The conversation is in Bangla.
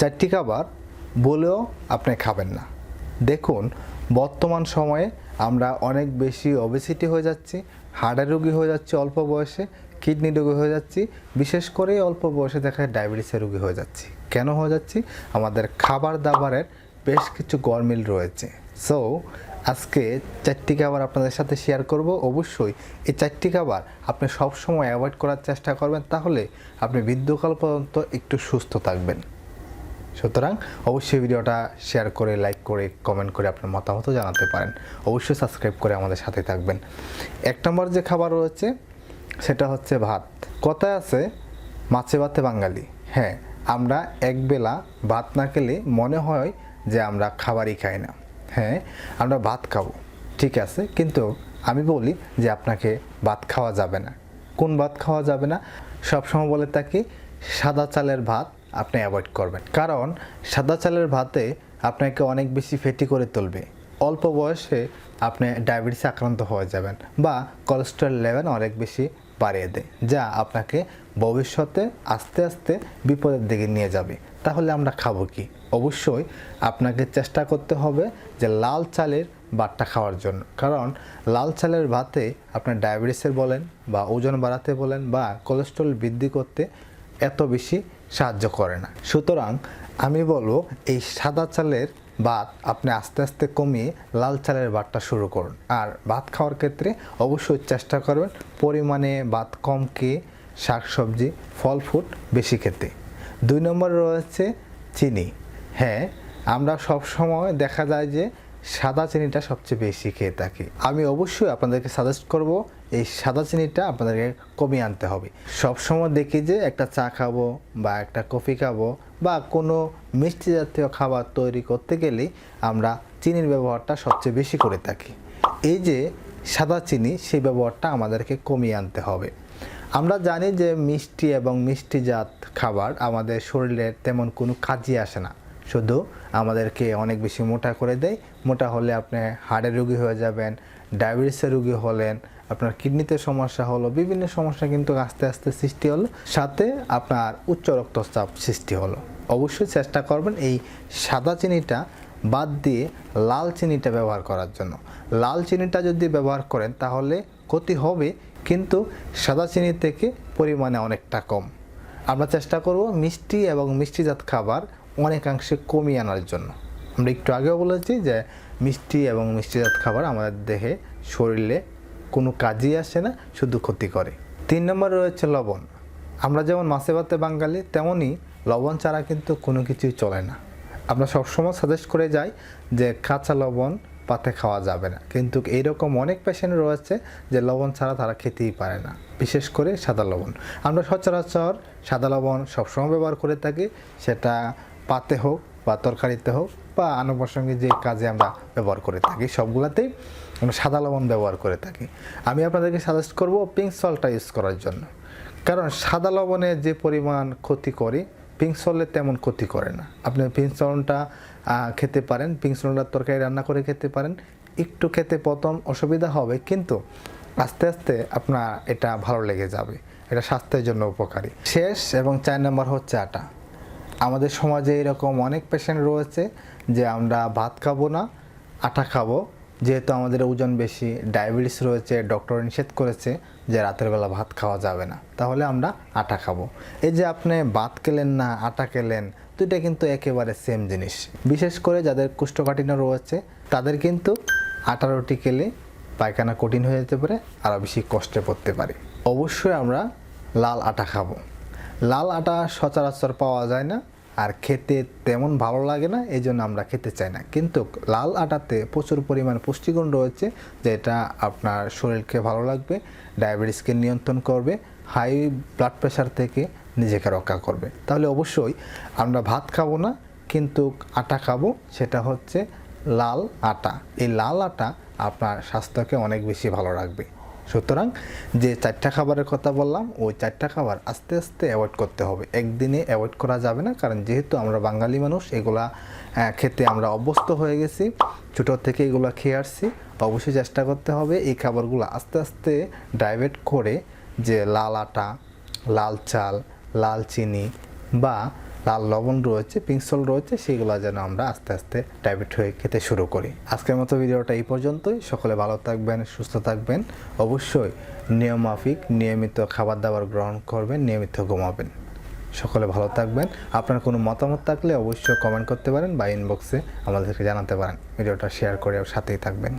চারটি খাবার বলেও আপনি খাবেন না। দেখুন, বর্তমান সময়ে আমরা অনেক বেশি ওবেসিটি হয়ে যাচ্ছি হার্টের রোগী হয়ে যাচ্ছে অল্প বয়সে কিডনি রোগী হয়ে যাচ্ছি, বিশেষ করে অল্প বয়সে দেখা যায় ডায়াবেটিসের রোগী হয়ে যাচ্ছি। কেন হয়ে যাচ্ছি? আমাদের খাবার দাবারের বেশ কিছু গরমিল রয়েছে। সো আজকে চারটি খাবার আপনাদের সাথে শেয়ার করব। অবশ্যই এই চারটি খাবার আপনি সবসময় অ্যাভয়েড করার চেষ্টা করবেন, তাহলে আপনি বৃদ্ধকাল পর্যন্ত একটু সুস্থ থাকবেন। সুতরাং অবশ্যই ভিডিওটা শেয়ার করে লাইক করে কমেন্ট করে আপনার মতামতও জানাতে পারেন। অবশ্যই সাবস্ক্রাইব করে আমাদের সাথে থাকবেন। এক নম্বর যে খাবার রয়েছে, সেটা হচ্ছে ভাত। কথায় আছে, মাছে ভাতে বাঙালি। হ্যাঁ আমরা একবেলা ভাত না খেলে মনে হয় যে আমরা খাবারই খাই না। হ্যাঁ আমরা ভাত খাব। ঠিক আছে, কিন্তু আমি বলি যে আপনাকে ভাত খাওয়া যাবে না। কোন ভাত খাওয়া যাবে না? সবসময় বলে থাকি, সাদা চালের ভাত আপনি অ্যাভয়েড করবেন। কারণ সাদা চালের ভাতে আপনাকে অনেক বেশি ফেটি করে তুলবে। অল্প বয়সে আপনি ডায়াবেটিসে আক্রান্ত হয়ে যাবেন বা কোলেস্ট্রল লেভেল অনেক বেশি বাড়িয়ে দেয়, যা আপনাকে ভবিষ্যতে আস্তে আস্তে বিপদের দিকে নিয়ে যাবে। তাহলে আমরা খাব কি? অবশ্যই আপনাকে চেষ্টা করতে হবে যে লাল চালের ভাতটা খাওয়ার জন্য। কারণ লাল চালের ভাতে আপনার ডায়াবেটিসের বলেন বা ওজন বাড়াতে বলেন বা কোলেস্ট্রল বৃদ্ধি করতে এত বেশি সাহায্য করে না। সুতরাং আমি বলব, এই সাদা চালের ভাত আপনি আস্তে আস্তে কমিয়ে লাল চালের ভাতটা শুরু করুন। আর ভাত খাওয়ার ক্ষেত্রে অবশ্যই চেষ্টা করবেন পরিমাণে ভাত কম খেয়ে শাকসবজি, ফল ফ্রুট বেশি খেতে। দুই নম্বর রয়েছে চিনি। হ্যাঁ আমরা সব সময় দেখা যায় যে সাদা চিনিটা সবচেয়ে বেশি খেয়ে থাকি। আমি অবশ্যই আপনাদেরকে সাজেস্ট করব, এই সাদা চিনিটা আপনাদেরকে কমিয়ে আনতে হবে। সব সময় দেখি যে একটা চা খাব বা একটা কফি খাব বা কোনো মিষ্টি জাতীয় খাবার তৈরি করতে গেলে আমরা চিনির ব্যবহারটা সবচেয়ে বেশি করে থাকি। এই যে সাদা চিনি, সেই ব্যবহারটা আমাদেরকে কমিয়ে আনতে হবে। আমরা জানি যে মিষ্টি এবং মিষ্টিজাত খাবার আমাদের শরীরে তেমন কোনো কাজই আসে না। শুধু আমাদেরকে অনেক বেশি মোটা করে দেয়। মোটা হলে আপনি হার্টের রোগী হয়ে যাবেন ডায়াবেটিসের রোগী হলেন, আপনার কিডনিতে সমস্যা হলো, বিভিন্ন সমস্যা কিন্তু আস্তে আস্তে সৃষ্টি হলো। সাথে আপনার উচ্চ রক্তচাপ সৃষ্টি হলো। অবশ্যই চেষ্টা করবেন এই সাদা চিনিটা বাদ দিয়ে লাল চিনিটা ব্যবহার করার জন্য। লাল চিনিটা যদি ব্যবহার করেন তাহলে ক্ষতি হবে, কিন্তু সাদা চিনি থেকে পরিমাণে অনেকটা কম। আমরা চেষ্টা করব মিষ্টি এবং মিষ্টিজাত খাবার অনেকাংশে কমিয়ে আনার জন্য। আমরা একটু আগেও বলেছি যে মিষ্টি এবং মিষ্টিজাত খাবার আমাদের দেহে, শরীরে কোনো কাজই আসে না, শুধু ক্ষতি করে। তিন নম্বর রয়েছে লবণ। আমরা যেমন মাছে ভাতে বাঙালি তেমনই লবণ ছাড়া কিন্তু কোনো কিছুই চলে না। আমরা সবসময় সাজেস্ট করে যাই যে কাঁচা লবণ পাতে খাওয়া যাবে না। কিন্তু এইরকম অনেক পেশেন্ট রয়েছে যে লবণ ছাড়া তারা খেতেই পারে না, বিশেষ করে সাদা লবণ। আমরা সচরাচর সাদা লবণ সবসময় ব্যবহার করে থাকি, সেটা পাতে হোক বা তরকারিতে হোক বা আনুষঙ্গিক যে কাজে আমরা ব্যবহার করে থাকি, সবগুলাতেই আমরা সাদা লবণ ব্যবহার করে থাকি। আমি আপনাদেরকে সাজেস্ট করব পিঙ্ক সল্টটা ইউজ করার জন্য। কারণ সাদা লবণে যে পরিমাণ ক্ষতি করে পিঙ্ক সল্টে তেমন ক্ষতি করে না। আপনি পিঙ্ক সল্টটা খেতে পারেন পিঙ্ক সল্টটার তরকারি রান্না করে খেতে পারেন, একটু খেতে প্রথম অসুবিধা হবে, কিন্তু আস্তে আস্তে আপনার এটা ভালো লেগে যাবে। এটা স্বাস্থ্যের জন্য উপকারী। শেষ এবং চার নম্বর হচ্ছে আটা। আমাদের সমাজে এরকম অনেক পেশেন্ট রয়েছে যে আমরা ভাত খাব না, আটা খাব। যেহেতু আমাদের ওজন বেশি ডায়াবেটিস রয়েছে ডক্টর নিষেধ করেছে যে রাতের বেলা ভাত খাওয়া যাবে না। তাহলে আমরা আটা খাব। এই যে আপনি ভাত খেলেন না, আটা খেলেন দুইটা কিন্তু একেবারে সেম জিনিস। বিশেষ করে যাদের কুষ্ঠকাঠিন্য রয়েছে, তাদের কিন্তু আটা রুটি খেলে পায়খানা কঠিন হয়ে যেতে পারে আরও বেশি কষ্টে পড়তে পারে। অবশ্যই আমরা লাল আটা খাব। লাল আটা সচরাচর পাওয়া যায় না, আর খেতে তেমন ভালো লাগে না, এই জন্য আমরা খেতে চাই না। কিন্তু লাল আটাতে প্রচুর পরিমাণ পুষ্টিগুণ রয়েছে, যেটা আপনার শরীরকে ভালো লাগবে ডায়াবেটিসকে নিয়ন্ত্রণ করবে, হাই ব্লাড প্রেশার থেকে নিজেকে রক্ষা করবে। তাহলে অবশ্যই আমরা ভাত খাব না, কিন্তু আটা খাব, সেটা হচ্ছে লাল আটা। এই লাল আটা আপনার স্বাস্থ্যকে অনেক বেশি ভালো রাখবে। সুতরাং যে চারটা খাবারের কথা বললাম, ওই চারটা খাবার আস্তে আস্তে অ্যাভয়েড করতে হবে। একদিনে অ্যাভয়েড করা যাবে না, কারণ যেহেতু আমরা বাঙালি মানুষ, এগুলা খেতে আমরা অভ্যস্ত হয়ে গেছি, ছোটো থেকে এগুলো খেয়ে আসছি, অবশ্যই চেষ্টা করতে হবে এই খাবারগুলো আস্তে আস্তে ডাইভেট করে যে লাল আটা, লাল চাল, লাল চিনি বা লাল লবণ রয়েছে পিংসল রয়েছে, সেগুলো যেন আমরা আস্তে আস্তে ডাইবেট হয়ে খেতে শুরু করি। আজকের মতো ভিডিওটা এই পর্যন্তই। সকলে ভালো থাকবেন, সুস্থ থাকবেন। অবশ্যই নিয়মমাফিক, নিয়মিত খাবার দাবার গ্রহণ করবেন, নিয়মিত ঘুমাবেন। সকলে ভালো থাকবেন। আপনার কোনো মতামত থাকলে অবশ্যই কমেন্ট করতে পারেন বা ইনবক্সে আমাদেরকে জানাতে পারেন। ভিডিওটা শেয়ার করে সাথেই থাকবেন।